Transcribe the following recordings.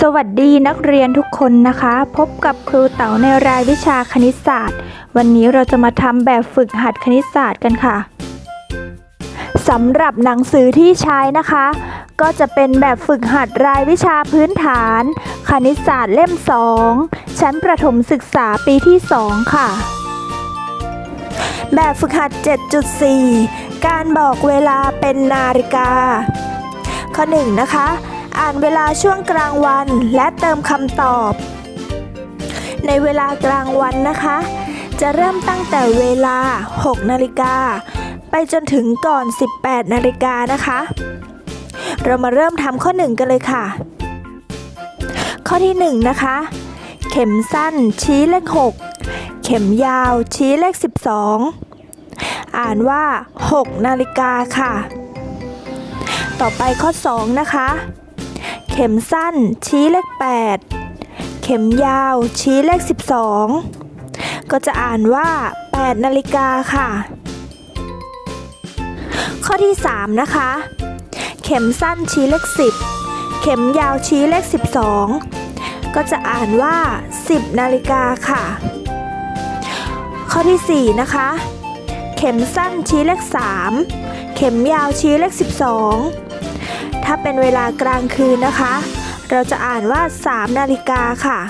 สวัสดีนักเรียนทุกคนนะคะ พบกับครูเต๋าในรายวิชาคณิตศาสตร์ วันนี้เราจะมาทำแบบฝึกหัดคณิตศาสตร์กันค่ะสำหรับหนังสือที่ใช้นะคะ ก็จะเป็นแบบฝึกหัดรายวิชาพื้นฐาน คณิตศาสตร์เล่ม 2 ชั้นประถมศึกษาปีที่ 2 ค่ะ แบบฝึกหัด 7.4 การบอกเวลาเป็นนาฬิกาข้อ1นะคะ อ่านเวลาช่วงกลางวันและเติมคำตอบ ในเวลากลางวันนะคะ จะเริ่มตั้งแต่เวลา 6 นาฬิกา ไปจนถึงก่อน 18 นาฬิกานะคะ เรามาเริ่มทำข้อ 1 กันเลยค่ะ ข้อที่ 1 นะคะ เข็มสั้นชี้เลข 6 เข็มยาวชี้เลข 12 อ่านว่า 6 นาฬิกาค่ะต่อไปข้อ 2 นะคะ ข็มสั้นชี้เลข 8 เข็มยาวชี้เลข 12 ก็จะอ่านว่า 8 นาฬิกาค่ะ ข้อที่ 3 นะคะ เข็มสั้นชี้เลข 10 เข็มยาวชี้เลข 12 ก็จะอ่านว่า 10 นาฬิกาค่ะ ข้อที่ 4 นะคะ เข็มสั้นชี้เลข 3 เข็มยาวชี้เลข 12 ถ้าเป็นเวลากลางคืนนะคะ เราจะอ่านว่า 3 นาฬิกาค่ะ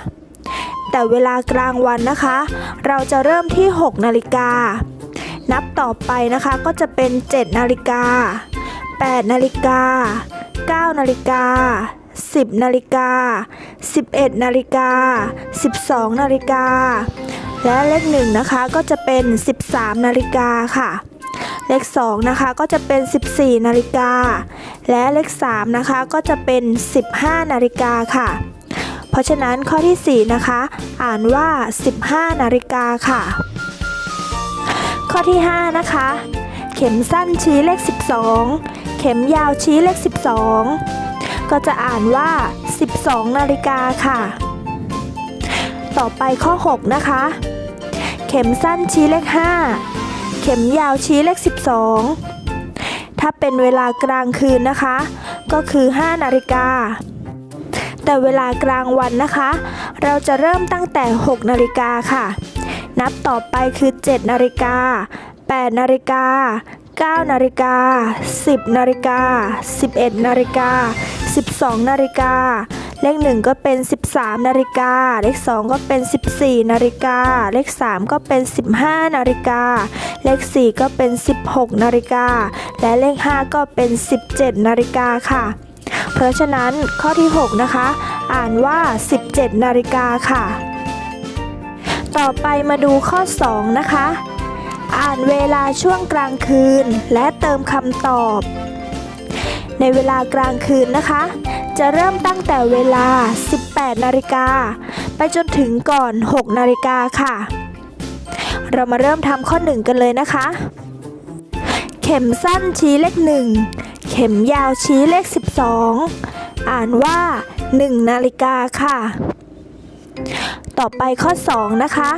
แต่เวลากลางวันนะคะ เราจะเริ่มที่ 6 นาฬิกา นับต่อไปนะคะก็จะเป็น 7 นาฬิกา 8 นาฬิกา 9 นาฬิกา 10 นาฬิกา 11 นาฬิกา 12 นาฬิกา และเลขหนึ่งนะคะก็จะเป็น 13 นาฬิกาค่ะ เลข2นะคะก็จะเป็น 14 นาฬิกา และเลข3นะคะก็จะเป็น 15 นาฬิกาค่ะ เพราะฉะนั้นข้อที่ 4 นะคะ อ่านว่า 15 นาฬิกาค่ะ ข้อที่ 5 นะคะ เข็มสั้นชี้เลข 12 เข็มยาวชี้เลข 12 ก็จะอ่านว่า 12 นาฬิกาค่ะ ต่อไปข้อ 6 นะคะ เข็มสั้นชี้เลข 5 เข็มยาวชี้เลข 12 ถ้าเป็นเวลากลางคืนนะคะ ก็คือ 5 นาฬิกา แต่เวลากลางวันนะคะ เราจะเริ่มตั้งแต่ 6 นาฬิกาค่ะ นับต่อไปคือ 7 นาฬิกา 8 นาฬิกา9นาฬิกา 10 นาฬิกา 11 นาฬิกา 12 นาฬิกา เลข 1 ก็เป็น 13 นาฬิกา เลข 2 ก็เป็น 14 นาฬิกา เลข 3 ก็เป็น 15 นาฬิกา เลข 4 ก็เป็น 16 นาฬิกา และเลข 5 ก็เป็น 17 นาฬิกาค่ะ เพราะฉะนั้นข้อที่ 6 นะคะ อ่านว่า 17 นาฬิกาค่ะ ต่อไปมาดูข้อ 2 นะคะ อ่านเวลาช่วงกลางคืน และเติมคำตอบ ในเวลากลางคืนนะคะ จะเริ่มตั้งแต่เวลา 18 นาฬิกา ไปจนถึงก่อน 6 นาฬิกาค่ะ เรามาเริ่มทำข้อ 1 กันเลยนะคะ เข็มสั้นชี้เลข 1 เข็มยาวชี้เลข 12 อ่านว่า 1 นาฬิกาค่ะ ต่อไปข้อ 2 นะคะ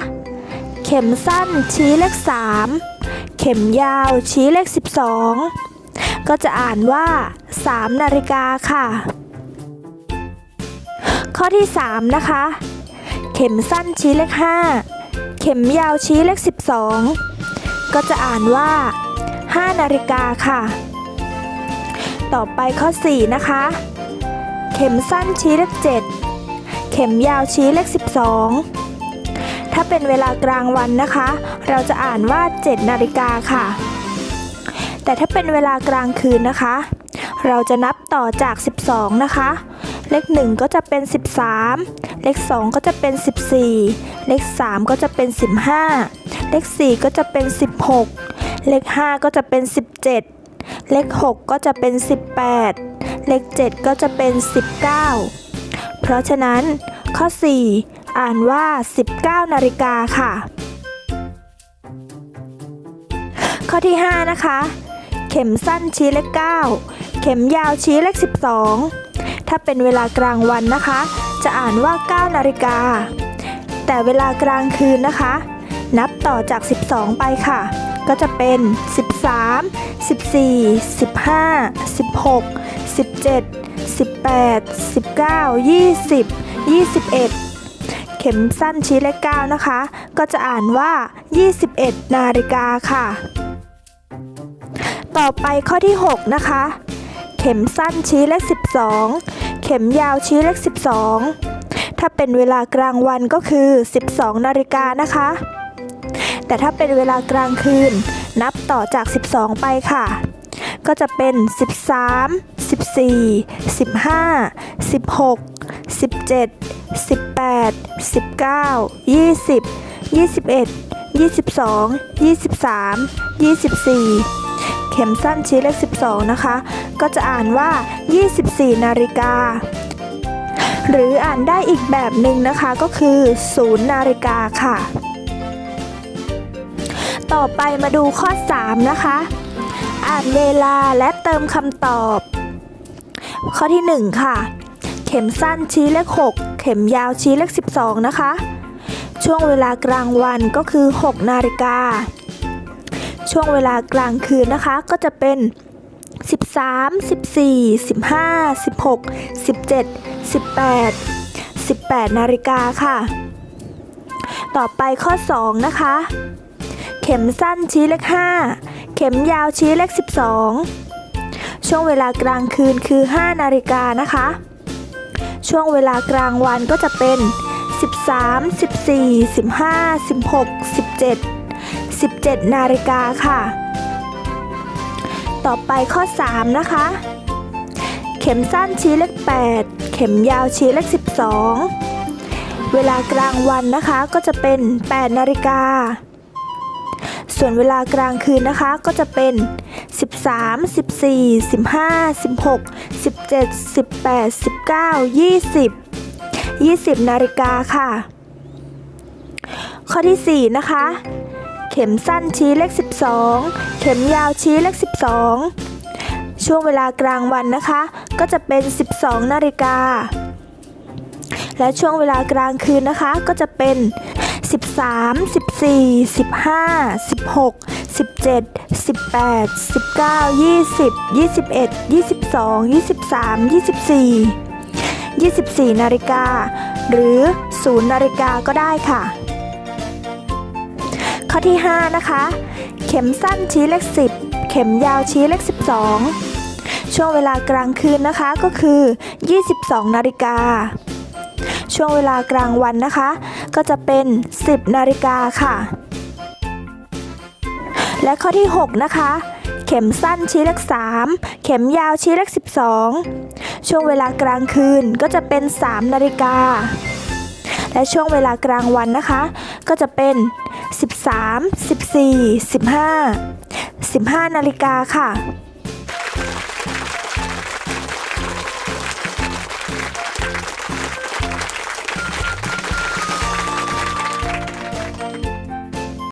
เข็มสั้นชี้เลข 3 เข็มยาวชี้เลข 12ก็จะอ่านว่า 3 นาฬิกาค่ะ ข้อที่ 3 นะคะ เข็มสั้นชี้เลข 5 เข็มยาวชี้เลข 12 ก็จะอ่านว่า 5 นาฬิกาค่ะ ต่อไปข้อ 4 นะคะ เข็มสั้นชี้เลข 7 เข็มยาวชี้เลข 12 ถ้าเป็นเวลากลางวันนะคะ เราจะอ่านว่า 7 นาฬิกาค่ะแต่ถ้าเป็นเวลากลางคืนนะคะ เราจะนับต่อจาก 12 นะคะ เลข 1 ก็จะเป็น 13 เลข 2 ก็จะเป็น 14 เลข 3 ก็จะเป็น 15 เลข 4 ก็จะเป็น 16 เลข 5 ก็จะเป็น 17 เลข 6 ก็จะเป็น 18 เลข 7 ก็จะเป็น 19 เพราะฉะนั้นข้อ 4 อ่านว่า 19 นาฬิกาค่ะ ข้อที่ 5 นะคะ เข็มสั้นชี้เลข 9 เข็มยาวชี้เลข 12 ถ้าเป็นเวลากลางวันนะคะ จะอ่านว่า 9 นาฬิกา แต่เวลากลางคืนนะคะ นับต่อจาก 12 ไปค่ะ ก็จะเป็น 13 14 15 16 17 18 19 20 21 เข็มสั้นชี้เลข9นะคะ ก็จะอ่านว่า 21 นาฬิกาค่ะ ต่อไปข้อที่ 6 นะคะ เข็มสั้นชี้เลข 12 เข็มยาวชี้เลข 12 ถ้าเป็นเวลากลางวันก็คือ 12 นาฬิกานะคะ แต่ถ้าเป็นเวลากลางคืน นับต่อจาก 12 ไปค่ะ ก็จะเป็น 13 14 15 16 17 18 19 20 21 22 23 24 เข็มสั้นชี้เลข 12 นะคะ ก็จะอ่านว่า 24 นาฬิกา หรืออ่านได้อีกแบบหนึ่งนะคะก็คือ0นาฬิกาค่ะ ต่อไปมาดูข้อ 3 นะคะ อ่านเวลาและเติมคำตอบ ข้อที่ 1 ค่ะ เข็มสั้นชี้เลข 6 เข็มยาวชี้เลข 12 นะคะ ช่วงเวลากลางวันก็คือ 6 นาฬิกา ช่วงเวลากลางคืนนะคะ ก็จะเป็น 13 14 15 16 17 18 18 นาฬิกาค่ะ ต่อไปข้อ 2 นะคะ เข็มสั้นชี้เลข 5 เข็มยาวชี้เลข 12 ช่วงเวลากลางคืนคือ 5 นาฬิกานะคะ ช่วงเวลากลางวันก็จะเป็น 13 14 15 16 17 17 นาฬิกาค่ะ ต่อไปข้อ 3 นะคะ เข็มสั้นชี้เลข 8 เข็มยาวชี้เลข 12 เวลากลางวันนะคะก็จะเป็น 8 นาฬิกา ส่วนเวลากลางคืนนะคะก็จะเป็น 13 14 15 16 17 18 19 20 20 นาฬิกาค่ะ ข้อที่ 4 นะคะ เข็มสั้นชี้เลข 12 เข็มยาวชี้เลข 12 ช่วงเวลากลางวันนะคะ ก็จะเป็น 12 นาฬิกา และช่วงเวลากลางคืนนะคะ ก็จะเป็น 13 14 15 16 17 18 19 20 21 22 23 24 24 นาฬิกา หรือ 0 นาฬิกาก็ได้ค่ะ ข้อที่ 5 นะคะ เข็มสั้นชี้เลข 10 เข็มยาวชี้เลข 12 ช่วงเวลากลางคืนนะคะก็คือ 22 นาฬิกา ช่วงเวลากลางวันนะคะ ก็จะเป็น 10 นาฬิกาค่ะ และข้อที่ 6 นะคะ เข็มสั้นชี้เลข 3 เข็มยาวชี้เลข 12 ช่วงเวลากลางคืนก็จะเป็น 3 นาฬิกา และช่วงเวลากลางวันนะคะ ก็จะเป็น 13 14 15 15 นาฬิกาค่ะ